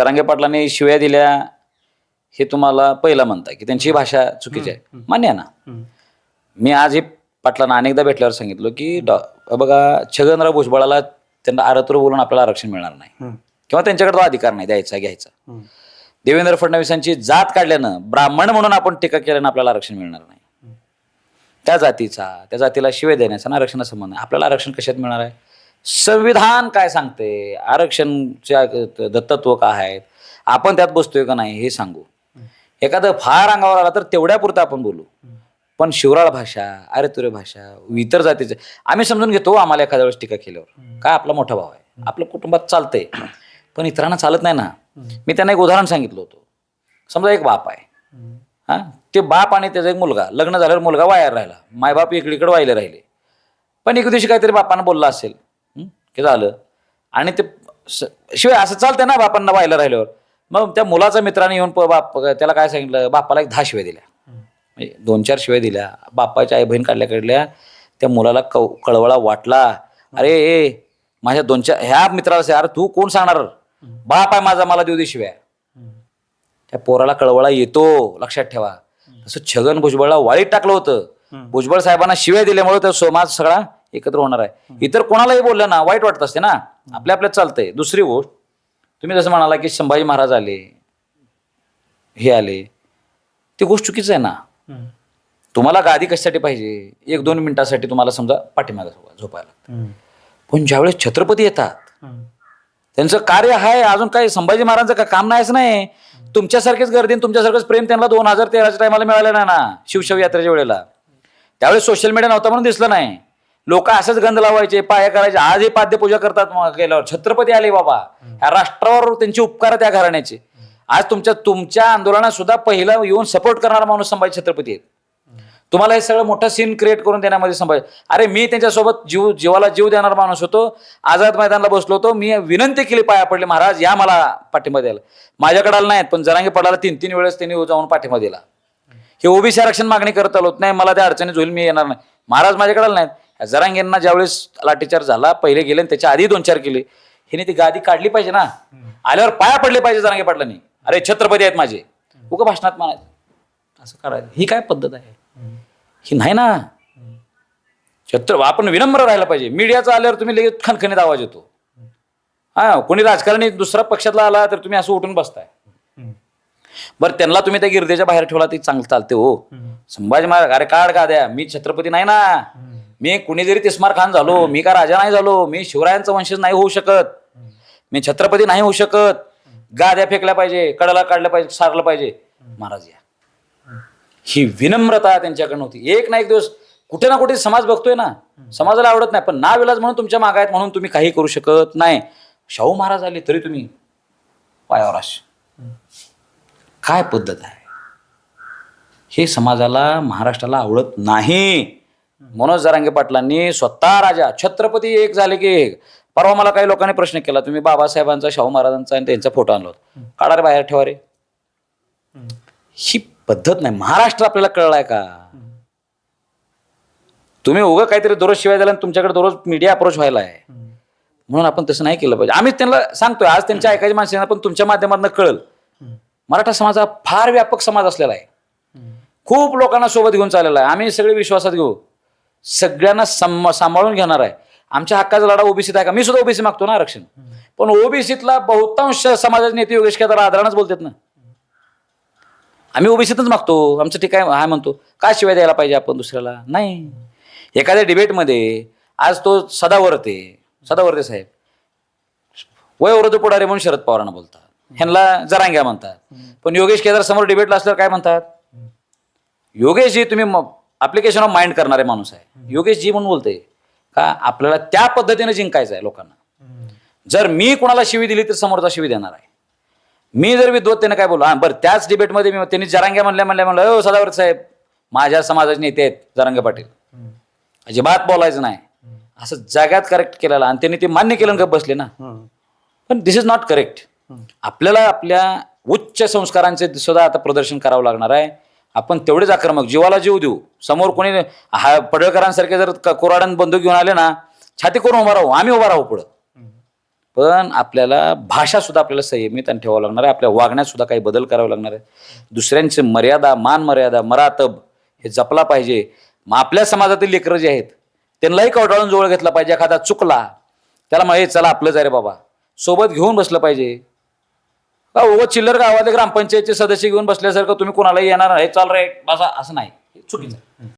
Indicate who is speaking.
Speaker 1: तरंगे पाटलांनी शिव्या दिल्या हे तुम्हाला पहिलं म्हणता की त्यांची भाषा चुकीची आहे. मान्य आहे ना? मी आज हे पाटलांना अनेकदा भेटल्यावर सांगितलं की डॉ- बघा छगनराव भुजबळाला त्यांना आरतुर बोलून आपल्याला आरक्षण मिळणार नाही. किंवा त्यांच्याकडे तो अधिकार नाही द्यायचा घ्यायचा. देवेंद्र फडणवीसांची जात काढल्यानं ब्राह्मण म्हणून आपण टीका केल्यानं आपल्याला आरक्षण मिळणार नाही. त्या जातीचा त्या जातीला शिवे देण्याचा आरक्षणाचा संबंध. आपल्याला आरक्षण कशात मिळणार आहे? संविधान काय सांगते? आरक्षणच्या दत्तत्व काय आहेत? आपण त्यात बसतोय का नाही हे सांगू. एखादं फार अंगावर आला तर तेवढ्यापुरतं आपण बोलू. पण शिवराळ भाषा आर्यतुर्य भाषा इतर जातीचे आम्ही समजून घेतो हो आम्हाला एखाद्या वेळेस टीका केल्यावर. काय आपला मोठा भाव आहे? आपल्या कुटुंबात चालतंय. पण इतरांना चालत नाही ना. मी त्यांना एक उदाहरण सांगितलं होतं. समजा एक बाप आहे. हा? ते बाप आणि त्याचा एक मुलगा. लग्न झाल्यावर मुलगा वायर राहिला. मायबाप इकडीकडे वाहिले राहिले. पण एक दिवशी काहीतरी बापानं बोललं असेल. की झालं. आणि ते स- शिवाय असं चालतंय ना बापांना व्हायला राहिल्यावर. मग त्या मुलाचा मित्राने येऊन प- बाप त्याला काय सांगितलं? बापाला एक दहा शिव्या दिल्या. म्हणजे दोन चार शिव्या दिल्या. बापाच्या आई बहीण काढल्या काढल्या. त्या मुलाला कव कळवळा वाटला. अरे ए माझ्या दोन चार ह्या मित्राला सांग, अरे तू कोण सांगणार? बाप आहे माझा मला देऊ दे शिव्या. त्या पोराला कळवळा येतो. लक्षात ठेवा. तसं छगन भुजबळला वाळीत टाकलं होतं. भुजबळ साहेबांना शिव्या दिल्यामुळे तो समाज सगळा एकत्र होणार आहे. इतर कोणालाही बोललं ना वाईट वाटत असते ना. आपल्या आपल्यात चालतंय. दुसरी गोष्ट तुम्ही जसं म्हणाला की संभाजी महाराज आले हे आले ती गोष्ट चुकीच आहे ना. तुम्हाला गादी कशासाठी पाहिजे? एक दोन मिनिटासाठी तुम्हाला समजा पाठीमागे झोपायला लागतं. पण ज्यावेळेस छत्रपती येतात त्यांचं कार्य आहे अजून काही संभाजी महाराजांचं का काम नाहीच नाही. तुमच्यासारखेच गर्दी तुमच्यासारखंच प्रेम त्यांना दोन हजार तेराच्या टायमाला मिळालं नाही ना शिवशव यात्रेच्या वेळेला. त्यावेळेस सोशल मीडिया नव्हता म्हणून दिसलं नाही. लोक असंच गंध लावायचे पाया करायचे. आजही पाद्यपूजा करतात मग गेल्यावर. छत्रपती आले बाबा. ह्या राष्ट्रावर त्यांचे उपकार त्या घराण्याचे. आज तुमच्या तुमच्या आंदोलनात सुद्धा पहिला येऊन सपोर्ट करणारा माणूस संभाजी छत्रपती आहेत. तुम्हाला हे सगळं मोठं सीन क्रिएट करून देण्यामध्ये संभाजी अरे मी त्यांच्यासोबत जीव जीवाला जीव देणारा माणूस होतो. आझाद मैदानाला बसलो होतो. मी विनंती केली पाया पडले महाराज या मला पाठिंबा द्यायला. माझ्याकडे आलं नाहीत पण जरांगी पडायला तीन तीन वेळेस त्यांनी जाऊन पाठिंबा दिला. हे ओबीसी आरक्षण मागणी करत आलो नाही. मला त्या अडचणीत होईल मी येणार नाही. महाराज माझ्याकडे आले नाहीत. जरांगेंना ज्यावेळेस लाठीचार्ज झाला पहिले गेले आणि त्याच्या आधी दोन चार केले हिने ती गादी काढली पाहिजे ना. आल्यावर पाया पडले पाहिजे जरांगे पाटलांनी. अरे छत्रपती आहेत माझे. उगा भाषणात म्हणायचं. असं करायचं. ही काय पद्धत आहे? ही नाही ना. छत्र आपण विनम्र राहायला पाहिजे. मीडियाचा आल्यावर तुम्ही लगेच खणखणीत आवाज येतो. हा कोणी राजकारणी दुसऱ्या पक्षातला आला तर तुम्ही असं उठून बसताय. बरं त्यांना तुम्ही त्या गिरदेच्या बाहेर ठेवला ते चांगलं चालते हो. संभाजी महाराज अरे काढ का द्या मी छत्रपती नाही ना. मी कुणी जरी तिस्मार खान झालो मी का राजा नाही झालो मी शिवरायांचा वंशज नाही होऊ शकत. मी छत्रपती नाही होऊ शकत. गाद्या फेकल्या पाहिजे कडाला काढल्या पाहिजे सारलं पाहिजे. महाराज या. ही विनम्रता त्यांच्याकडे नव्हती एक ना एक दिवस कुठे ना कुठे समाज बघतोय ना. समाजाला आवडत नाही पण ना विलाज म्हणून तुमच्या माग आहेत म्हणून तुम्ही काही करू शकत नाही. शाहू महाराज आले तरी तुम्ही पायावर आश. काय पद्धत आहे? हे समाजाला महाराष्ट्राला आवडत नाही. मनोज जरांगे पाटलांनी स्वतः राजा छत्रपती एक झाले की एक. परवा मला काही लोकांनी प्रश्न केला तुम्ही बाबासाहेबांचा शाहू महाराजांचा आणि त्यांचा फोटो आणला होता. काढा रे बाहेर ठेवा रे. ही पद्धत नाही. महाराष्ट्र आपल्याला कळलाय का? तुम्ही उगं काहीतरी दररोज शिवाय आणि तुमच्याकडे दररोज मीडिया अप्रोच व्हायला आहे. म्हणून आपण तसं नाही केलं पाहिजे. आम्ही त्यांना सांगतोय. आज त्यांच्या ऐकायच्या माणसांना पण तुमच्या माध्यमातून कळल. मराठा समाज हा फार व्यापक समाज असलेला आहे. खूप लोकांना सोबत घेऊन चाललेला आहे. आम्ही सगळे विश्वासात घेऊ. सगळ्यांना सम सांभाळून घेणार आहे. आमच्या हक्काचा लढा ओबीसीत आहे का? मी सुद्धा ओबीसी मागतो ना आरक्षण. पण ओबीसीतला बहुतांश समाजाचे नेते योगेश केदार आदरानच बोलतात ना. आम्ही ओबीसीतच मागतो. आमचं ठीक आहे हा म्हणतो. का शिवाय द्यायला पाहिजे आपण दुसऱ्याला? नाही. एखाद्या डिबेटमध्ये आज तो सदावर्ते सदावर्ते साहेब वयोवृद्ध पुढारे म्हणून शरद पवारांना बोलतात. ह्यांना जरांग्या म्हणतात. पण योगेश केदार समोर डिबेटला असल्यावर काय म्हणतात? योगेशजी तुम्ही अप्लिकेशन ऑफ माइंड करणारे माणूस आहे. योगेशजी म्हणून बोलते का आपल्याला त्या पद्धतीने जिंकायचं आहे लोकांना. जर मी कोणाला शिवी दिली तर समोरचा शिवी देणार आहे. मी जर विद्वत्तेने काय बोललो? हा बरं त्याच डिबेटमध्ये मी त्यांनी जरांग्या म्हणल्या म्हणल्या म्हणलं हो सदावर्त साहेब माझ्या समाजाचे नेते आहेत जरांगे पाटील. अजिबात बोलायचं नाही. असं जाग्यात करेक्ट केलेलं आणि त्यांनी ते मान्य केलं बसले ना. पण दिस इज नॉट करेक्ट आपल्याला आपल्या उच्च संस्कारांचे सुद्धा आता प्रदर्शन करावं लागणार आहे. आपण तेवढेच आक्रमक जीवाला जीव देऊ. समोर कोणी हा पडळकरांसारखे जर कुराडान बंदूक घेऊन आले ना छाती करून उभा राहू आम्ही उभा राहू पुढं. पण आपल्याला भाषा सुद्धा आपल्याला संयमित आणि ठेवावं लागणार आहे आपल्या वागण्यात सुद्धा काही बदल करावे लागणार आहे. दुसऱ्यांचे मर्यादा मान मर्यादा मरातब हे जपला पाहिजे. मग आपल्या समाजातील लेकरं जे आहेत त्यांनाही कवटाळून जवळ घेतला पाहिजे. एखादा चुकला त्याला मग हे चला आपलंच आहे रे बाबा. सोबत घेऊन बसलं पाहिजे. उगं चिल्लर गावातले ग्रामपंचायतचे सदस्य घेऊन बसल्यासारखं तुम्ही कोणालाही येणार नाही चाल रे बसा असं नाही हे चुकीचं आहे.